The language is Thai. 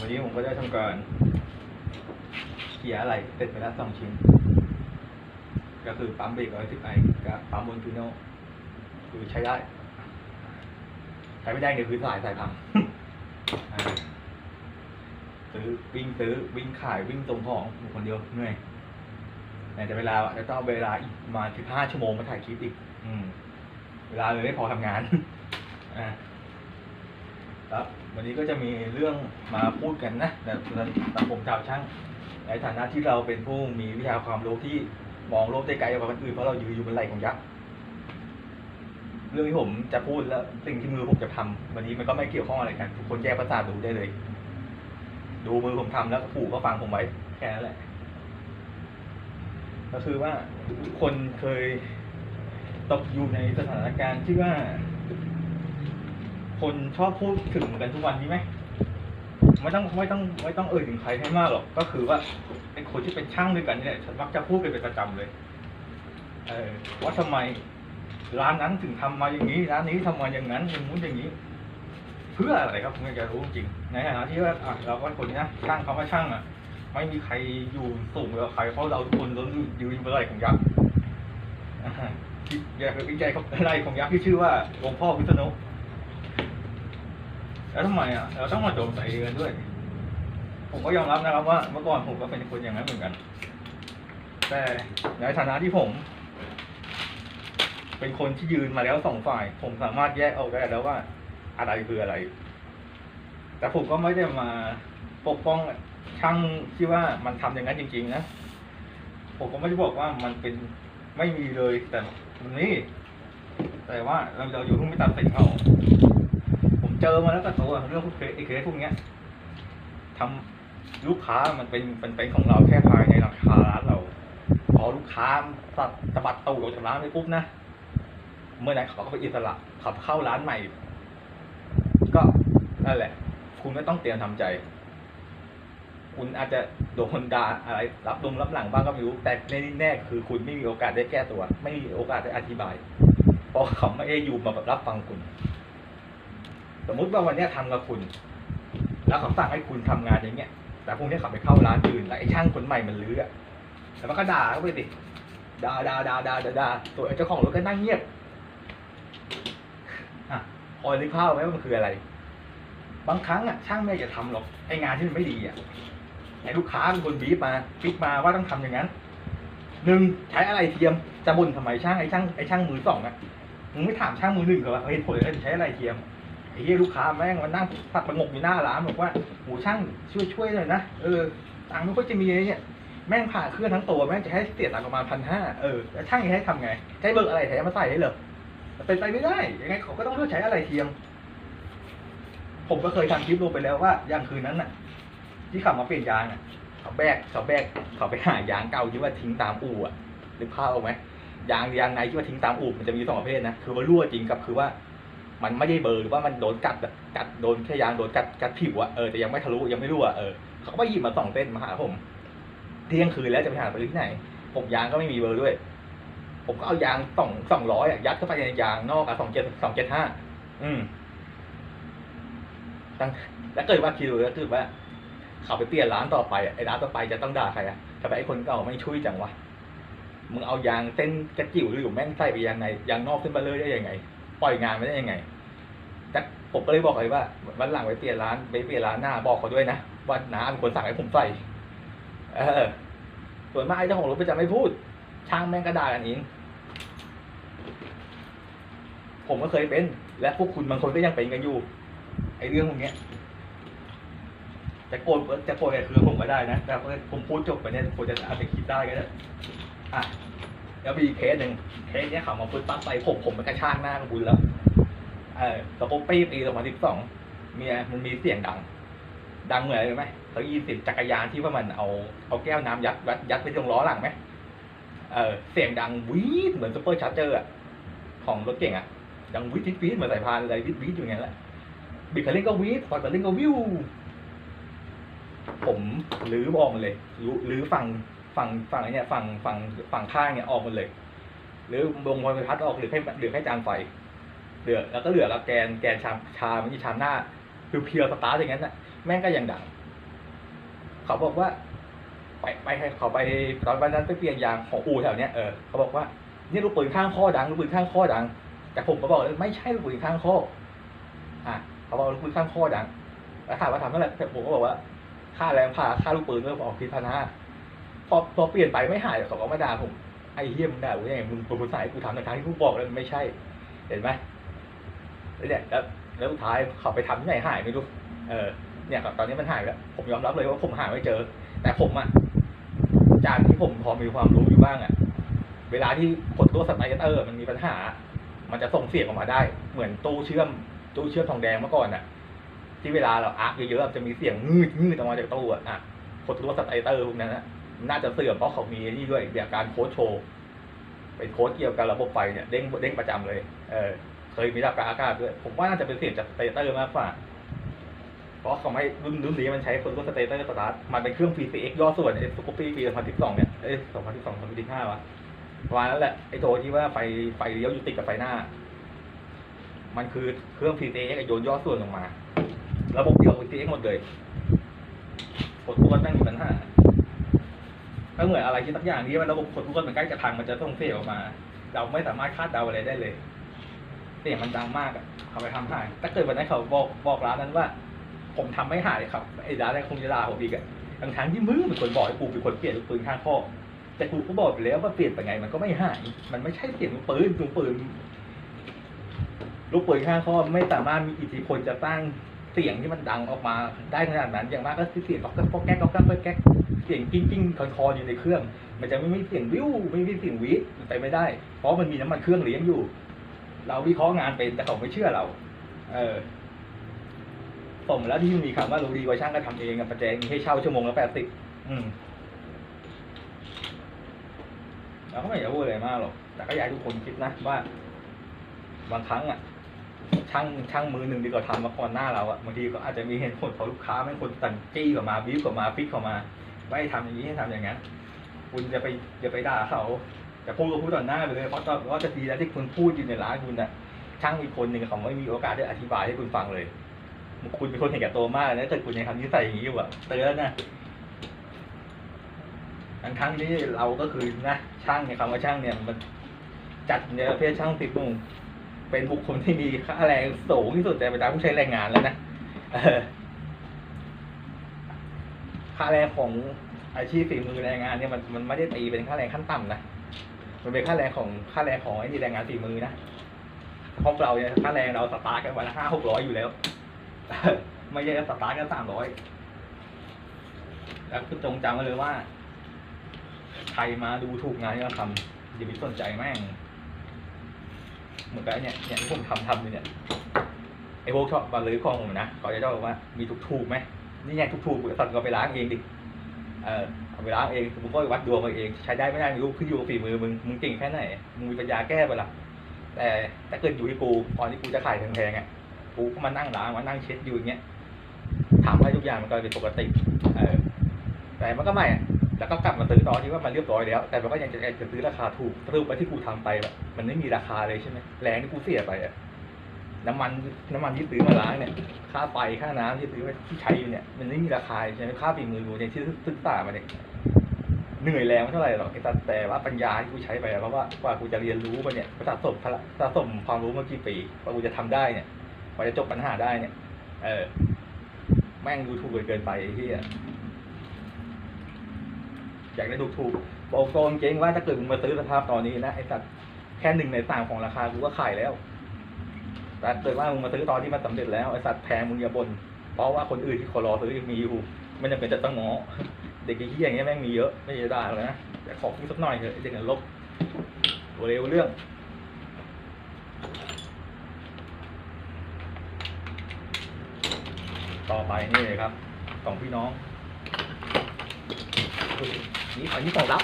วันนี้ผมก็ได้ทำการเขี่ยอะไรเสร็จไปแล้วสองชิ้น ก็คือปั๊มเบรกร้อยสิบไอกับปั๊มบนฟิโนคือใช้ได้ ใช้ไม่ได้เนี่ยคือสายสายพังซื้อวิ่งซื้อวิ่งขายวิ่งส่งของอยู่คนเดียวเหนื่อยแต่เวลาจะต้องเวลาอีกมาสิบห้าชั่วโมงมาถ่ายคลิปอีก อืม เวลาเลยไม่พอทำงานอ่าครับ วันนี้ก็จะมีเรื่องมาพูดกันนะแต่สังคมชาวช่าง ในฐานะที่เราเป็นผู้มีวิชาความรู้ที่มองโลกได้ไกลกว่าคนอื่นเพราะเรายืนอยู่บนไหล่ของยักษ์เรื่องที่ผมจะพูดแล้วสิ่งที่มือผมจะทำวันนี้มันก็ไม่เกี่ยวข้องอะไรกันทุกคนแยกประสาทดูได้เลย ดูมือผมทำแล้วผูกก็ฟังผมไว้แค่นั้นแหละ ก็คือว่าทุกคนเคยตกอยู่ในสถานการณ์ที่ว่า คนชอบพูดถึงกันทุกวันนี้ไหมไม่ต้องไม่ต้องไม่ต้องเอ่ยถึงใครให้มากหรอก ก็คือว่าไอ้คนที่เป็นช่างด้วยกันเนี่ยฉันมักจะพูดกันเป็นประจำเลย เออว่าทำไมร้านนั้นถึงทำมาอย่างนี้ร้านนี้ทำมาอย่างนั้นอย่างนู้นอย่างนี้ เพื่ออะไรครับผมอยากจะรู้จริงในฐานะที่ว่าอะเราก็คนนี้นะช่างเขาก็ช่างอะ ไม่มีใครอยู่สูงกว่าใครเพราะเราทุกคนเราอยู่อยู่บนไหล่ของยักษ์อ่าที่อยากวิจัยของไหล่ของยักษ์ที่ชื่อว่าองค์พ่อวิษณุ แล้วทำไมอะเราต้องมาโจมใส่กันด้วย ผมก็ยอมรับนะครับว่าเมื่อก่อนผมก็เป็นคนอย่างนั้นเหมือนกัน แต่ในฐานะที่ผม เป็นคนที่ยืนมาแล้วสองฝ่าย ผมสามารถแยกออกได้แล้วว่า อะไรคืออะไร แต่ผมก็ไม่ได้มาปกป้องช่างที่ว่ามันทำอย่างนั้นจริง ๆ นะผมก็ไม่ได้บอกว่ามันเป็นไม่มีเลยแต่มันนี่แต่ว่าเราเราอยู่เพิ่งไม่ตัดสินเขา เจอมาแล้วกับตัวเรื่องพวกเคสไอ้เคสพวกเนี้ยทำลูกค้ามันเป็นเป็นเป็นของเราแค่ภายในราคาร้านเรา พอลูกค้าตัดตะบัดตูดออกจากร้านไปปุ๊บนะเมื่อนั้นเขาก็ไปอิสระขับเข้าร้านใหม่ ก็นั่นแหละ คุณก็ต้องเตรียมทำใจ คุณอาจจะโดนด่าอะไร รับดมรับหลังบ้างก็ไม่รู้แต่ในนี้แน่คือคุณไม่มีโอกาสได้แก้ตัว ไม่มีโอกาสได้อธิบายเพราะเขาไม่ได้อยู่มาแบบรับฟังคุณ สมมุติว่าวันนี้ยทำกับคุณ แล้วเขาสั่งให้คุณทำงานอย่างเงี้ย แต่พรุ่งนี้เขาไปเข้าร้านอื่นแล้วไอ้ช่างคนใหม่มันลื้ออะแล้วมันก็ด่าเขาไปสิด่าด่าด่าด่าด่าตัวเจ้าของรถก็นั่งเงียบอะพอนึกภาพไหมว่ามันคืออะไร บางครั้งอะช่างไม่อยากจะทำหรอกไอ้งานที่มันไม่ดีอะไอ้ลูกค้าเป็นคนบีบมาบีบมาว่าต้องทำอย่างนั้นหนึ่งใช้อะไรเทียมจะบ่นทำไมช่างไอ้ช่างไอ้ช่างมือสองอะมึงไม่ถามช่างมือหนึ่งเหรอว่าเหตุผลอะไรถึงใช้อะไรเทียม ไอ้เหี้ยลูกค้าแม่งมันนั่งปัดประงกอยู่หน้าร้านบอกว่าโหช่างช่วยช่วยหน่อยนะเออตังค์ไม่ค่อยจะมีเลยเนี่ยแม่งผ่าเครื่องทั้งตัวแม่งจะให้เสียตังค์ประมาณพันห้าเออแล้วช่างจะให้ทำไงใช้เบอร์อะไรแถมมาใส่ได้เหรอเป็นไปไม่ได้ยังไงเขาก็ต้องเลือกใช้อะไรเทียม ผมก็เคยทำคลิปลงไปแล้วว่าอย่างคืนนั้นน่ะ ที่ขับมาเปลี่ยนยางอะเขาแบกเขาแบกเขาไปหายางเก่าที่ว่าทิ้งตามอู่อะนึกภาพออกไหมยางยางในที่ว่าทิ้งตามอู่มันจะมีสองประเภทนะคือว่ารั่วจริงกับคือว่า มันไม่ได้เบอร์หรือว่ามันโดนกัดอะกัดโดนแค่ยางโดนกัดกัดผิวอะเออแต่ยังไม่ทะลุยังไม่รั่วเออเขาก็หยิบมาสองเส้นมาหาผมเที่ยงคืนแล้วจะไปหาไปที่ไหน ผมยางก็ไม่มีเบอร์ด้วย ผมก็เอายางสองสองร้อยอะยัดเข้าไปในยางนอกอะสองเจ็ดสองเจ็ดห้าอืมตั้งแล้วเกิดว่าคิดดูแล้วคือว่าเขาไปเปลี่ยนร้านต่อไปอะไอ้ร้านต่อไปจะต้องด่าใครอะทำไมไอ้คนเก่าไม่ช่วยจังวะมึงเอายางเส้นกระจิ๋วหรือแม่งใส่ไปยางในยางนอกขึ้นมาเลยได้ยังไง ปล่อยงานไม่ได้ยังไงแต่ผมก็เลยบอกเลยว่าวันหลังไปเปลี่ยนร้านไปเปลี่ยนร้านหน้าบอกเขาด้วยนะว่าน้าเป็นคนสั่งให้ผมใส่เออส่วนมากไอ้เจ้าของรถก็จะไม่พูด ช่างแม่งก็ด่ากันเองผมก็เคยเป็น และพวกคุณบางคนก็ยังเป็นกันอยู่ไอ้เรื่องพวกนี้ยจะโกรธจะโกรธกับคือผมก็ได้นะแต่ผมพูดจบไปเนี่ยผมจะอาจจะคิดได้ก็ได้อะ แล้วมีเคสหนึ่งเคสเนี้ยเขามาพึ่งปั๊บไปผมผมมันกระชากหน้ากับคุณแล้ว เออตะโกนปีปีสองพันสิบสองเมียมันมีเสียงดัง ดังเหมือนอะไรไหมเขายินเสียงจักรยานที่ว่ามันเอาเอาแก้วน้ำยัดยัดยัดไปตรงล้อหลังไหมเออเสียงดังวีดเหมือนซูเปอร์ชาร์เจอร์อะของรถเก่งอะดังวีดวีดวีดเหมือนสายพานอะไรวีดวีดอยู่อย่างนั้นแหละบิดคันเร่งก็วีดปล่อยคันเร่งก็วิวผมลื้อออกเลยลื้อลื้อฝั่ง ฝั่งฝั่งไอ้เนี่ยฝั่งฝั่งฝั่งข้างเนี่ยออกหมาเลย หรือวงพลไฟพัดออกหรือแค่หรือแค่จานไฟเหลือแล้วก็เหลือกับแกนแกนชามชามันี่ชามหน้าคือเพียวสตาร์ทอย่างนั้นน่ะแม่งก็ยังดัง เขาบอกว่า ไปไปเขาไปตอนวันนั้นไปเปลี่ยนยางของอูแถวเนี้ยเออเขาบอกว่านี่ลูกปืนข้างข้อดังลูกปืนข้างข้อดัง แต่ผมก็บอกเลยไม่ใช่ลูกปืนข้างข้ออะเขาบอกลูกปืนข้างข้อดังแล้วถามว่าทำเมื่อไหร่ผมก็บอกว่าค่าแรงผ่าค่าลูกปืนก็ออกที่พันา พอพอเปลี่ยนไปไม่หายเขาก็มาด่าผมไอ้เฮียมึงด่ากูยังไงมึงป็นคนสายกูทำในทางที่กูบอกแล้วมันไม่ใช่ เห็นไหมแล้วเนี่ยแล้วแล้วสุดท้ายเขาไปทำที่ไหนหายไม่รู้เออเนี่ยตอนนี้มันหายแล้วผมยอมรับเลยว่าผมหาไม่เจอ แต่ผมอะจากที่ผมพอมีความรู้อยู่บ้างอะ เวลาที่กดตัวสไตเตอร์มันมีปัญหา มันจะส่งเสียงออกมาได้ เหมือนตู้เชื่อมตู้เชื่อมทองแดงเมื่อก่อนอะ ที่เวลาเราอาร์คเยอะๆจะมีเสียงงืดงืดออกมาจากตู้อะกดตัวสไตเตอร์พวกนั้นนะ น่าจะเสื่อมเพราะเขามีนี่ด้วยแบบการโค้ดโชว์เป็นโค้ดเกี่ยวกับระบบไฟเนี่ยเด้งเด้งประจำเลย เออเคยมีรับการอากาศด้วย ผมว่าน่าจะเป็นเสียงจากสเตเตอร์มากกว่า เพราะเขาไม่รุ่นรุ่นนี้มันใช้คนรุ่นสเตเตอร์สตาร์ทมันเป็นเครื่อง PCX ย่อส่วนไอ้สกูปปี้ปี2012เนี่ยเอ้ย2012 2015วะประมาณนั้นแหละไอ้ตัวที่ว่าไฟไฟเลี้ยวอยู่ติดกับไฟหน้า มันคือเครื่อง PCX โยนย่อส่วนลงมา ระบบเดียวกับ PCX หมดเลยกดตัวจแม่งมีปัญหา ก็เหมือนอะไรที่สักอย่างที่ว่าระบบกดทุกคนมันใกล้จะพังมันจะต้องเสียงออกมา เราไม่สามารถคาดเดาอะไรได้เลยเสียงมันดังมากอะเขาไปทำหาย ถ้าเกิดวันนั้นเขาบอกบอกร้านนั้นว่า ผมทำไม่หายครับไอ้ร้านนั้นคงจะด่าผมอีกอะทั้งทั้งที่มึงเป็นคนบอกให้กูเป็นคนเปลี่ยนลูกปืนข้างข้อแต่กูก็บอกไปแล้วว่าเปลี่ยนไปไงมันก็ไม่หาย มันไม่ใช่เสียงลูกปืนลูกปืนลูกปืนข้างข้อไม่สามารถมีอิทธิพลจะสร้งเสียงที่มันดังออกมาได้ขนาดนั้นอย่างมากก็คือเสียงก๊อกแก๊กก๊อกแก๊กก๊อกแก๊ก สียงกิ้งกิ้งคอนคออยู่ในเครื่อง มันจะไม่มีเสียงวิวไม่มีเสียงวีดมันไปไม่ได้ เพราะมันมีน้ำมันเครื่องเลี้ยงอยู่ เราวิเคราะห์งานเป็นแต่เขาไม่เชื่อเรา เออสมแล้วที่มีคำว่ารู้ดีกว่าช่างก็ทำเองอะประแจมีให้เช่าชั่วโมงละแปดสิบอืมเราก็ไม่อยากพูดอะไรมากหรอก แต่ก็อยากให้ทุกคนคิดนะว่า บางครั้งอะ ช่างช่างมือหนึ่งดีกว่าทำมาก่อนหน้าเราอะบางทีก็อาจจะมีเหตุผลของลูกค้าไม่คนตันจี้กลับมาบิ้วกลับมาฟิกเข้ามา ไม่ให้ทำอย่างนี้ให้ทำอย่างนั้นคุณจะไปอย่าไปด่าเขาจะพูดก็พูดต่อหน้าไปเลยเพราะตอนว่าจะดีแล้วที่คุณพูดอยู่ในร้านคุณน่ะช่างอีกคนหนึ่งเขาไม่มีโอกาสได้อธิบายให้คุณฟังเลยคุณเป็นคนเห็นแก่ตัวมากนะถ้าคุณยังทำนิสัยอย่างนี้อยู่อะเตือนนะทั้งทั้งนี้เราก็คือนะช่างเนี่ยคำว่าช่างเนี่ยมันจัดในประเภทช่างติดมุงเป็นบุคคลที่มีค่าแรงสูงที่สุดในบรรดาผู้ใช้แรงงานแล้วนะ ค่าแรงของอาชีพฝีมือแรงงานเนี่ยมันมันไม่ได้ตีเป็นค่าแรงขั้นต่ำนะ มันเป็นค่าแรงของค่าแรงของไอ้นี่แรงงานฝีมือนะพวกเราเนี่ยค่าแรงเราสตาร์ทกันวันละห้าหกร้อยอยู่แล้ว ไม่ใช่สตาร์ทกันสามร้อยแล้วคุณจงจำไว้เลยว่า ใครมาดูถูกงานที่เราทำอย่าไปสนใจแม่งเหมือนกับไอ้เนี่ยเนี่ยที่ผมทำทำอยู่เนี่ยไอ้พวกชอบบาลือของผมนะเขาจะชอบบอกว่ามีถูกถูกไหม นี่ไงถูกถูกๆสัตว์ก็ไปล้างเองดิ เออเอาไปล้างเองมึงก็วัดดวงเอาเอง ใช้ได้ไม่ได้ไม่รู้ขึ้นอยู่กับฝีมือมึง มึงเก่งแค่ไหน มึงมีปัญญาแก้ไปะละแต่ถ้าเกิดอยู่ที่กูตอนที่กูจะขายแพงๆอะ กูก็มานั่งล้างมานั่งเช็ดอยู่อย่างเงี้ยทำให้ทุกอย่างมันก็เป็นปกติ เออ แต่มันก็ไม่แล้วก็กลับมาซื้อตอนที่ว่ามันเรียบร้อยแล้ว แต่มันก็ยังจะจะซื้อราคาถูกสรุปว่าที่กูทำไปแบบมันไม่มีราคาเลยใช่ไหมแรงที่กูเสียไปอะ น้ำมันน้ำมันที่ซื้อมาล้างเนี่ย ค่าไฟค่าน้ำที่ซื้อมาที่ใช้อยู่เนี่ย มันไม่มีราคาใช่ไหมค่าฝีมือกูเนี่ยที่ศึกษามาเนี่ยเหนื่อยแรงไม่เท่าไหร่หรอกไอ้แต่แต่ว่าปัญญาที่กูใช้ไปเพราะว่ากว่ากูจะเรียนรู้มาเนี่ยกูสะสมสะสมความรู้มากี่ปีกว่ากูจะทำได้เนี่ยกว่าจะจบปัญหาได้เนี่ย เออ แม่งดูถูกเกินไปไอ้ที่อยากได้ดูถูกบอกตรงเจ๊งว่าถ้าเกิดมึงมาซื้อสภาพตอนนี้นะไอ้สัตว์แค่หนึ่งในสามของราคากูก็ขายแล้ว แต่เกิดว่ามึงมาซื้อตอนที่มันสำเร็จแล้วไอ้สัตว์แพงมึงอย่าบ่นเพราะว่าคนอื่นที่เขารอซื้อยังมีอยู่ไม่จำเป็นจะต้องง้อเด็กไอ้เหี้ยอย่างเงี้ยแม่งมีเยอะไม่ใช่ได้หรอกนะแต่ขอพูดสักหน่อยเถอะเด็กนรกเร็วเรื่องต่อไปนี่เลยครับสองพี่น้องนี่อันนี้ของรับ